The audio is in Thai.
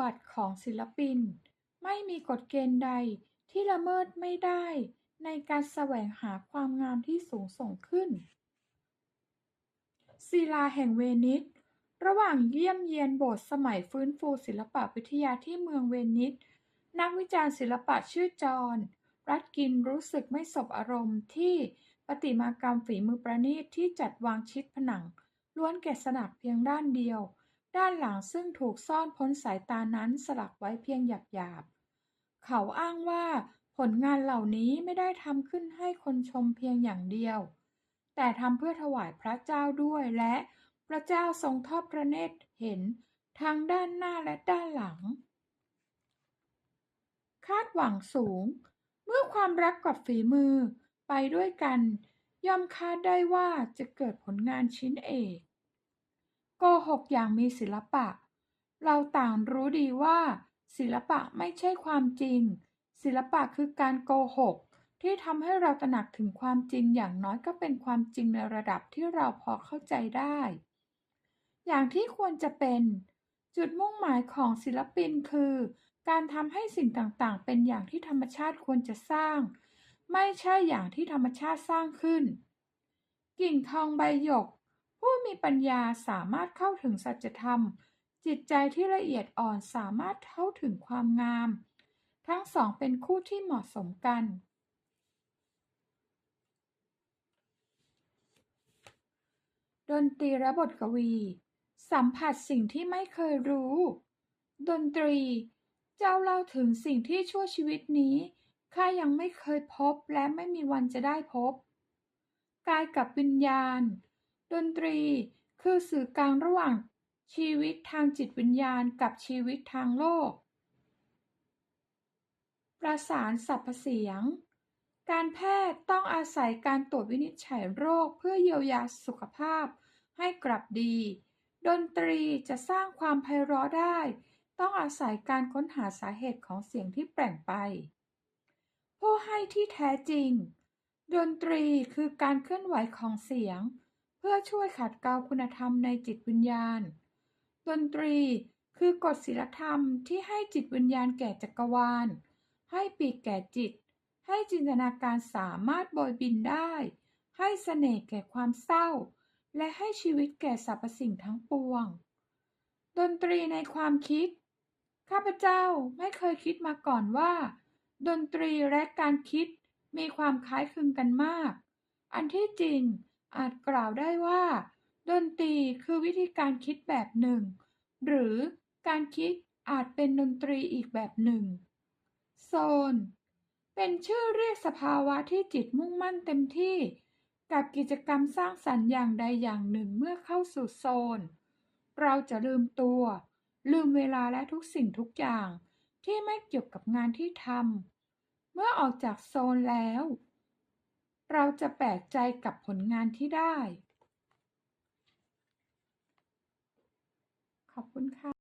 บัติของศิลปิน ไม่มีกฎเกณฑ์ใดที่ละเมิดไม่ได้ในการแสวงหาความงามที่สูงส่งขึ้น ศิลาแห่งเวนิส ระหว่างเยี่ยมเยียนโบสถ์สมัยฟื้นฟูศิลปวิทยาที่เมืองเวนิส นักวิจารณ์ศิลปะชื่อจอห์นรัดกินรู้สึกไม่สบอารมณ์ที่ประติมากรรมฝีมือประณีตที่จัดวางชิดผนัง ล้วนแกะสลักเพียงด้านเดียว ด้านหลังซึ่งถูกซ่อนพ้นสายตานั้นสลักไว้เพียงหยาบๆ เขาอ้างว่าผลงานเหล่านี้ไม่ได้ทำขึ้นให้คนชมเพียงอย่างเดียว แต่ทำเพื่อถวายพระเจ้าด้วยและพระเจ้าทรงทอดพระเนตรเห็นทั้งด้านหน้าและด้านหลัง คาดหวังสูง เมื่อความรักกับฝีมือไปด้วยกัน ย่อมคาดได้ว่าจะเกิดผลงานชิ้นเอก โกหกอย่างมีศิลปะ เราต่างรู้ดีว่า ศิลปะไม่ใช่ความจริง ศิลปะคือการโกหก ที่ทำให้เราตระหนักถึงความจริงอย่างน้อยก็เป็นความจริงในระดับที่เราพอเข้าใจได้ อย่างที่ควรจะเป็น จุดมุ่งหมายของศิลปินคือ การทำให้สิ่งต่างๆ เป็นอย่างที่ธรรมชาติควรจะสร้าง ไม่ใช่อย่างที่ธรรมชาติสร้างขึ้น กิ่งทองใบหยก ผู้มีปัญญาสามารถเข้าถึงสัจธรรม จิตใจที่ละเอียดอ่อนสามารถเข้าถึงความงาม ทั้งสองเป็นคู่ที่เหมาะสมกัน ดนตรีและบทกวี สัมผัสสิ่งที่ไม่เคยรู้ ดนตรี เจ้าเล่าถึงสิ่งที่ชั่วชีวิตนี้ข้ายังไม่เคยพบและไม่มีวันจะได้พบ กายกับวิญญาณ ดนตรี คือสื่อกลางระหว่างชีวิตทางจิตวิญญาณกับชีวิตทางโลก ประสานสรรพเสียง การแพทย์ต้องอาศัยการตรวจวินิจฉัยโรคเพื่อเยียวยาสุขภาพให้กลับดี ดนตรีจะสร้างความไพเราะได้ ต้องอาศัยการค้นหาสาเหตุของเสียงที่แปลงไป ผู้ให้ที่แท้จริง ดนตรีคือการเคลื่อนไหวของเสียง พื่อช่วยขัดเกลาคุณธรรมในจิตวิญญาณ ดนตรีคือกฎศีลธรรมที่ให้จิตวิญญาณแก่จักรวาล ให้ปีกแก่จิต ให้จินตนาการสามารถโบยบินได้ ให้เสน่ห์แก่ความเศร้า และให้ชีวิตแก่สรรพสิ่งทั้งปวง ดนตรีในความคิด ข้าพเจ้าไม่เคยคิดมาก่อนว่า ดนตรีและการคิดมีความคล้ายคลึงกันมาก อันที่จริง อาจกล่าวได้ว่า ดนตรีคือวิธีการคิดแบบหนึ่ง หรือการคิดอาจเป็นดนตรีอีกแบบหนึ่ง โซน เป็นชื่อเรียกสภาวะที่จิตมุ่งมั่นเต็มที่ กับกิจกรรมสร้างสรรค์อย่างใดอย่างหนึ่งเมื่อเข้าสู่โซน เราจะลืมตัว ลืมเวลาและทุกสิ่งทุกอย่างที่ไม่เกี่ยวกับงานที่ทำเมื่อออกจากโซนแล้ว เราจะแปลกใจกับผลงานที่ได้ ขอบคุณค่ะ